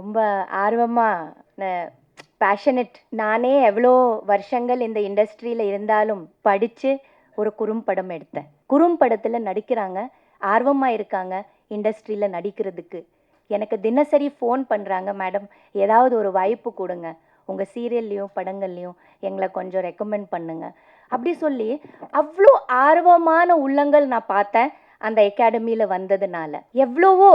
ரொம்ப ஆர்வமாக பேஷனட் நானே எவ்வளோ வருஷங்கள் இந்த இண்டஸ்ட்ரியில் இருந்தாலும் படித்து ஒரு குறும்படம் எடுத்தேன். குறும்படத்தில் நடிக்கிறாங்க ஆர்வமாக இருக்காங்க இண்டஸ்ட்ரியில் நடிக்கிறதுக்கு. எனக்கு தினசரி ஃபோன் பண்ணுறாங்க மேடம் ஏதாவது ஒரு வாய்ப்பு கொடுங்க. உங்கள் சீரியல்லையும் படங்கள்லையும் எங்களை கொஞ்சம் ரெக்கமெண்ட் பண்ணுங்கள் அப்படி சொல்லி அவ்வளோ ஆர்வமான உள்ளங்கள் நான் பார்த்தேன் அந்த அகாடமியில் வந்ததுனால. எவ்வளவோ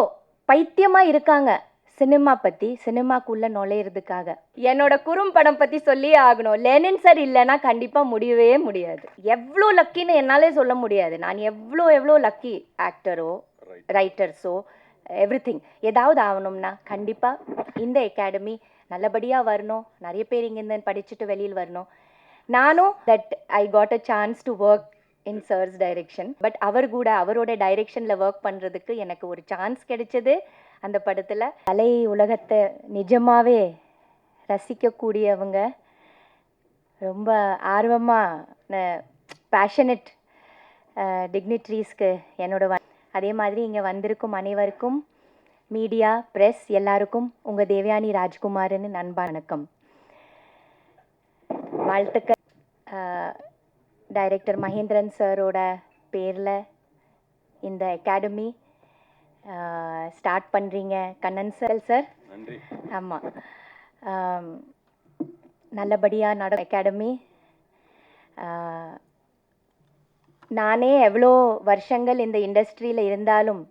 பைத்தியமாக இருக்காங்க. சினிமா பற்றி சினிமாக்குள்ளே நுழையிறதுக்காக. என்னோட குறும்படம் பற்றி சொல்லியே ஆகணும். லெனின் சார் இல்லைன்னா கண்டிப்பாக முடியவே முடியாது. எவ்வளோ லக்கின்னு என்னாலே சொல்ல முடியாது. நான் எவ்வளோ எவ்வளோ லக்கி ஆக்டரோ ரைட்டர்ஸோ எவ்ரி திங் ஏதாவது ஆகணும்னா கண்டிப்பாக இந்த அகாடமி நல்லபடியாக வரணும். நிறைய பேர் இங்கேருந்து படிச்சுட்டு வெளியில் வரணும். நானும் that I got a chance to work in sir's direction but அவர் கூட அவரோட டைரெக்ஷனில் ஒர்க் பண்ணுறதுக்கு எனக்கு ஒரு சான்ஸ் கிடைச்சது. அந்த படத்தில் கலை உலகத்தை நிஜமாகவே ரசிக்கக்கூடியவங்க. ரொம்ப ஆர்வமாக பேஷனட் டிக்னிட்ரிஸ்க்கு என்னோட அதே மாதிரி இங்கே வந்திருக்கும் அனைவருக்கும் மீடியா ப்ரெஸ் எல்லாருக்கும் உங்கள் தேவயானி ராஜ்குமார்னு நண்பா வணக்கம். வாழ்த்துக்கள். டைரக்டர் மகேந்திரன் சரோட பேரில் இந்த அகாடமி ஸ்டார்ட் பண்ணுறீங்க கண்ணன் சார் சார் ஆமாம் நல்லபடியாக நட அகாடமி நானே எவ்வளோ வருஷங்கள் இந்த இண்டஸ்ட்ரியில் இருந்தாலும்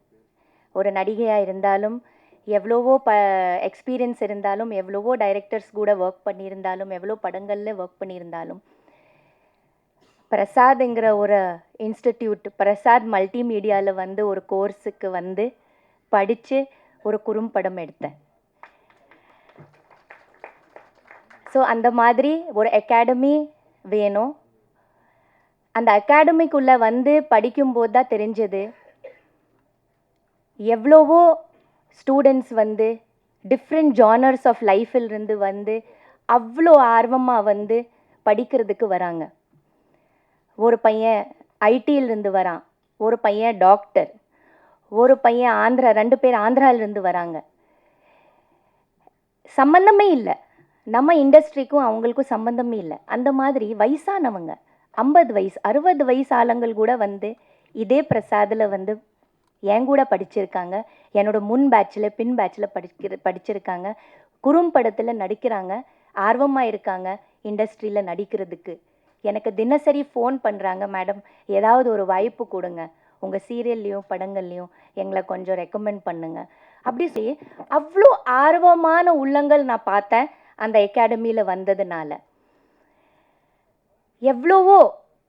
ஒரு நடிகையாக இருந்தாலும் எவ்வளவோ ப எக்ஸ்பீரியன்ஸ் இருந்தாலும் எவ்வளவோ டைரக்டர்ஸ் கூட ஒர்க் பண்ணியிருந்தாலும் எவ்வளோ படங்களில் ஒர்க் பண்ணியிருந்தாலும் பிரசாத்ங்கிற ஒரு இன்ஸ்டிடியூட் பிரசாத் மல்டிமீடியாவில் வந்து ஒரு கோர்ஸுக்கு வந்து படித்து ஒரு குறும்படம் எடுத்தேன். ஸோ அந்த மாதிரி ஒரு அகாடமி வேணும். அந்த அகாடமிக்குள்ளே வந்து படிக்கும்போது தான் தெரிஞ்சது எவ்வளவோ ஸ்டூடெண்ட்ஸ் வந்து டிஃப்ரெண்ட் ஜானர்ஸ் ஆஃப் லைஃபிலிருந்து வந்து அவ்வளோ ஆர்வமாக வந்து படிக்கிறதுக்கு வராங்க. ஒரு பையன் ஐடியிலிருந்து வரான். ஒரு பையன் டாக்டர் ஒரு பையன் ஆந்திரா ரெண்டு பேர் ஆந்திராவிலேருந்து வராங்க. சம்பந்தமே இல்லை. நம்ம இண்டஸ்ட்ரிக்கும் அவங்களுக்கும் சம்பந்தமே இல்லை. அந்த மாதிரி வயசானவங்க ஐம்பது வயசு அறுபது வயசு ஆளுங்கள் கூட வந்து இதே பிரசாதில் வந்து என் கூட படிச்சிருக்காங்க. என்னோட முன் பேட்சில் பின் பேட்சில் படிக்கிற படிச்சிருக்காங்க. குறும்படத்தில் நடிக்கிறாங்க. ஆர்வமாக இருக்காங்க இண்டஸ்ட்ரியில் நடிக்கிறதுக்கு. எனக்கு தினசரி ஃபோன் பண்ணுறாங்க மேடம் ஏதாவது ஒரு வாய்ப்பு கொடுங்க. உங்கள் சீரியல்லையும் படங்கள்லையும் எங்களை கொஞ்சம் ரெக்கமெண்ட் பண்ணுங்க. அப்படி சொல்லி அவ்வளோ ஆர்வமான உள்ளங்கள் நான் பார்த்தேன் அந்த அகாடமியில் வந்ததுனால. எவ்வளவோ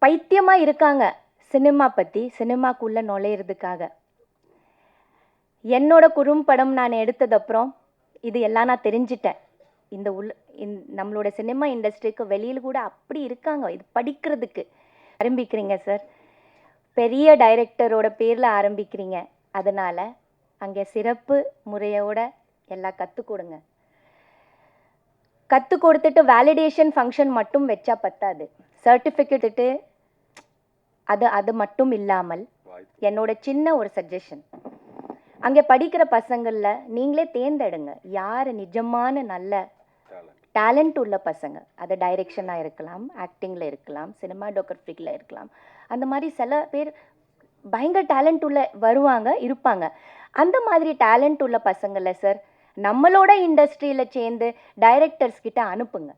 பைத்தியமாக இருக்காங்க சினிமா பற்றி சினிமாக்குள்ளே நுழையிறதுக்காக. என்னோட குறும்படம் நான் எடுத்ததப்புறம் இது எல்லாம் நான் தெரிஞ்சிட்டேன். இந்த உள்ள இந் நம்மளோட சினிமா இண்டஸ்ட்ரிக்கு வெளியில் கூட அப்படி இருக்காங்க. இது படிக்கிறதுக்கு. ஆரம்பிக்கிறீங்க சார் பெரிய டைரக்டரோட பேரில் ஆரம்பிக்கிறீங்க. அதனால் அங்கே சிறப்பு முறையோட எல்லாம் கற்றுக் கொடுங்க. கற்றுக் கொடுத்துட்டு வேலிடேஷன் ஃபங்க்ஷன் மட்டும் வச்சா பத்தாது. சர்டிஃபிகேட்டுட்டு அது அது மட்டும் இல்லாமல் என்னோட சின்ன ஒரு சஜஷன் அங்கே படிக்கிற பசங்களில் நீங்களே தேர்ந்தெடுங்க. யார் நிஜமான நல்ல டேலண்ட் உள்ள பசங்க. அது டைரெக்ஷனாக இருக்கலாம் ஆக்டிங்கில் இருக்கலாம் சினிமாடோகிராஃபிக்கில் இருக்கலாம். அந்த மாதிரி சில பேர் பயங்கர டேலண்ட் உள்ள வருவாங்க இருப்பாங்க. அந்த மாதிரி டேலண்ட் உள்ள பசங்களை சார் நம்மளோட இண்டஸ்ட்ரியில் சேர்ந்து டைரக்டர்ஸ் கிட்ட அனுப்புங்க.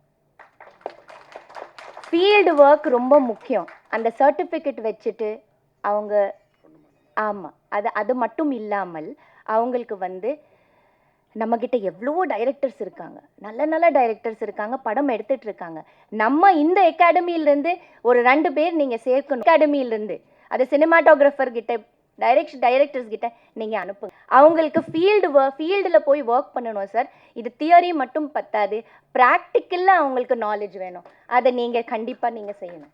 ஃபீல்டு ஒர்க் ரொம்ப முக்கியம். அந்த சர்டிஃபிகேட் வச்சுட்டு அவங்க ஆமாம் அது அது மட்டும் இல்லாமல் அவங்களுக்கு வந்து நம்மக்கிட்ட எவ்வளவோ டைரக்டர்ஸ் இருக்காங்க. நல்ல நல்ல டைரக்டர்ஸ் இருக்காங்க படம் எடுத்துட்டு இருக்காங்க நம்ம இந்த அகாடமியிலேருந்து ஒரு ரெண்டு பேர் நீங்கள் சேர்க்கணும். அகாடமியிலேருந்து அது சினிமாட்டோகிராஃபர் கிட்ட டைரக்ட் டைரக்டர்ஸ் கிட்ட நீங்கள் அனுப்புங்க. அவங்களுக்கு ஃபீல்டு ஒர்க் ஃபீல்டில் போய் ஒர்க் பண்ணணும் சார் இது தியரி மட்டும் பத்தாது. ப்ராக்டிக்கலில் அவங்களுக்கு நாலேஜ் வேணும். அதை நீங்கள் கண்டிப்பாக நீங்கள் செய்யணும்.